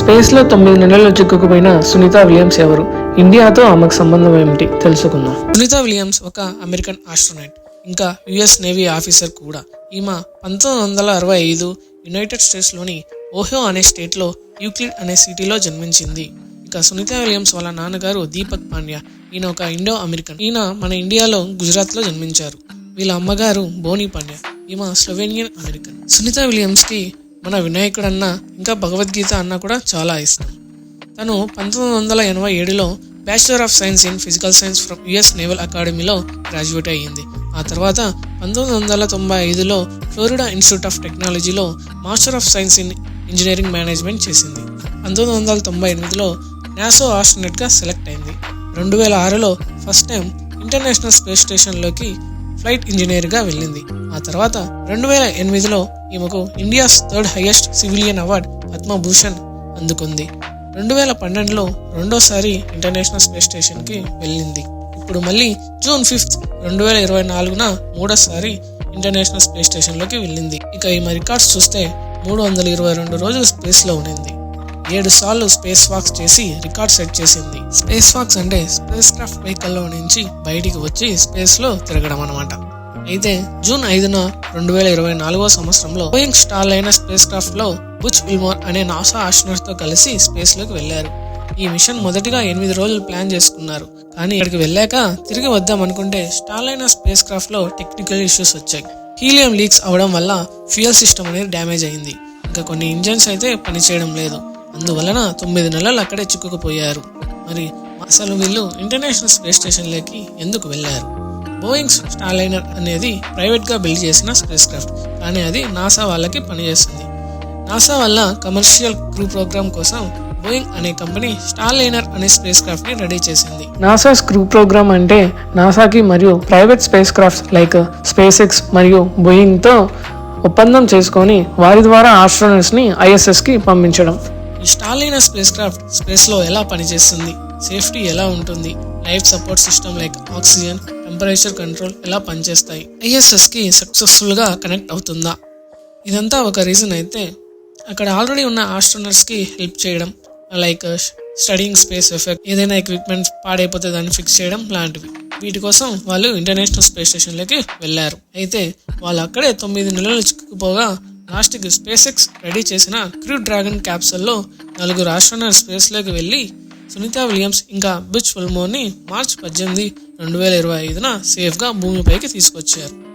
స్పేస్లో తొమ్మిది నెలలు చిక్కుకుపోయిన సునీత విలియమ్స్ ఎవరు? ఇండియాతో ఆమెకు సంబంధం ఏమిటి? తెలుసుకుందాం. సునీత విలియమ్స్ ఒక అమెరికన్ ఆస్ట్రోనైట్ ఇంకా యుఎస్ నేవీ ఆఫీసర్ కూడా. ఈమె పంతొమ్మిది వందల అరవై ఐదు యునైటెడ్ స్టేట్స్లోని ఓహో అనే స్టేట్లో యూక్లిడ్ అనే సిటీలో జన్మించింది. ఇక సునీత విలియమ్స్ వాళ్ళ నాన్నగారు దీపక్ పాండ్యా ఈయన ఒక ఇండో అమెరికన్. ఈయన మన ఇండియాలో గుజరాత్లో జన్మించారు. వీళ్ళ అమ్మగారు బోనీ పాండ్యా ఈమె స్లోవేనియన్ అమెరికన్. సునీత విలియమ్స్కి మన వినాయకుడు అన్న ఇంకా భగవద్గీత అన్న కూడా చాలా ఇష్టం. తను పంతొమ్మిది వందల ఎనభై ఏడులో bachelor of science in physical science from US naval అకాడమీలో గ్రాడ్యుయేట్ అయ్యింది. ఆ తర్వాత పంతొమ్మిది వందల తొంభై ఐదులో ఫ్లోరిడా ఇన్స్టిట్యూట్ ఆఫ్ టెక్నాలజీలో master of science in engineering management చేసింది. పంతొమ్మిది వందల తొంభై ఎనిమిదిలో నాసో ఆస్ట్రోనెట్గా సెలెక్ట్ అయింది. రెండు వేల ఆరులో ఫస్ట్ టైం ఇంటర్నేషనల్ స్పేస్ స్టేషన్లోకి ఫ్లైట్ ఇంజనీర్గా వెళ్ళింది. ఆ తర్వాత రెండు వేల ఎనిమిదిలో ఈమెకు India's third highest civilian award Padma Bhushan అందుకుంది. రెండు వేల పన్నెండులో రెండోసారి ఇంటర్నేషనల్ స్పేస్ స్టేషన్కి వెళ్ళింది. ఇప్పుడు మళ్ళీ జూన్ ఫిఫ్త్ రెండు వేల ఇరవై నాలుగున మూడోసారి ఇంటర్నేషనల్ స్పేస్ స్టేషన్లోకి వెళ్ళింది. ఇక ఈమె రికార్డ్స్ చూస్తే మూడు వందల ఇరవై రెండు రోజులు స్పేస్లో ఉండింది. ఏడు సార్లు స్పేస్ వాక్స్ చేసి రికార్డ్ సెట్ చేసింది. స్పేస్ వాక్స్ అంటే స్పేస్ క్రాఫ్ట్ వెహికల్లో నుంచి బయటికి వచ్చి స్పేస్లో తిరగడం అనమాట అయితే జూన్ ఐదున రెండు వేల ఇరవై నాలుగో సంవత్సరంలో బోయింగ్ స్టార్ అయిన స్పేస్ క్రాఫ్ట్లో బుచ్ విల్మోర్ అనే నాసా ఆస్ట్రోనట్తో కలిసి స్పేస్లోకి వెళ్ళారు ఈ మిషన్ మొదటిగా ఎనిమిది రోజులు ప్లాన్ చేసుకున్నారు. కానీ ఇక్కడికి వెళ్ళాక తిరిగి వద్దాం అనుకుంటే స్టార్ అయిన స్పేస్ క్రాఫ్ట్లో టెక్నికల్ ఇష్యూస్ వచ్చాయి. హీలియం లీక్స్ అవడం వల్ల ఫ్యూయల్ సిస్టమ్ అనేది డ్యామేజ్ అయింది. ఇంకా కొన్ని ఇంజన్స్ అయితే పనిచేయడం లేదు. అందువలన తొమ్మిది నెలలు అక్కడే చిక్కుకుపోయారు. మరి అసలు వీళ్ళు ఇంటర్నేషనల్ స్పేస్ స్టేషన్లోకి ఎందుకు వెళ్ళారు? బోయింగ్ స్టార్లైనర్ అనేది ప్రైవేట్గా బిల్డ్ చేసిన స్పేస్ క్రాఫ్ట్ కానీ అది నాసా వాళ్ళకి పనిచేస్తుంది నాసా వల్ల కమర్షియల్ క్రూ ప్రోగ్రామ్ కోసం బోయింగ్ అనే కంపెనీ స్టార్లైనర్ అనే స్పేస్ క్రాఫ్ట్ని రెడీ చేసింది. నాసా స్క్రూ ప్రోగ్రామ్ అంటే నాసాకి మరియు private spacecrafts like SpaceX మరియు బోయింగ్తో ఒప్పందం చేసుకొని వారి ద్వారా ఆస్ట్రోనట్స్ని ఐఎస్ఎస్కి పంపించడం. ఈ స్టార్లైనర్ స్పేస్ క్రాఫ్ట్ స్పేస్లో ఎలా పనిచేస్తుంది? సేఫ్టీ ఎలా ఉంటుంది? Life support system like oxygen temperature control ఎలా పనిచేస్తాయి? ఐఎస్ఎస్కి సక్సెస్ఫుల్గా కనెక్ట్ అవుతుందా? ఇదంతా ఒక రీజన్ అయితే అక్కడ ఆల్రెడీ ఉన్న ఆస్ట్రోనర్స్కి హెల్ప్ చేయడం లైక్ స్టడీయింగ్ స్పేస్ ఎఫెక్ట్ ఏదైనా ఎక్విప్మెంట్ పాడైపోతే దాన్ని ఫిక్స్ చేయడం లాంటివి. వీటి కోసం వాళ్ళు ఇంటర్నేషనల్ స్పేస్ స్టేషన్లోకి వెళ్ళారు. అయితే వాళ్ళు అక్కడే తొమ్మిది నెలలు చిక్కుకుపోగా లాస్ట్కి స్పేస్ ఎక్స్ రెడీ చేసిన క్రూ డ్రాగన్ క్యాప్సూల్లో నలుగురు ఆస్ట్రోనర్ స్పేస్లోకి వెళ్ళి సునీత విలియమ్స్ ఇంకా బిచ్ ఫిల్మోని మార్చ్ పద్దెనిమిది రెండు వేల ఇరవై ఐదున సేఫ్గా భూమిపైకి తీసుకొచ్చారు.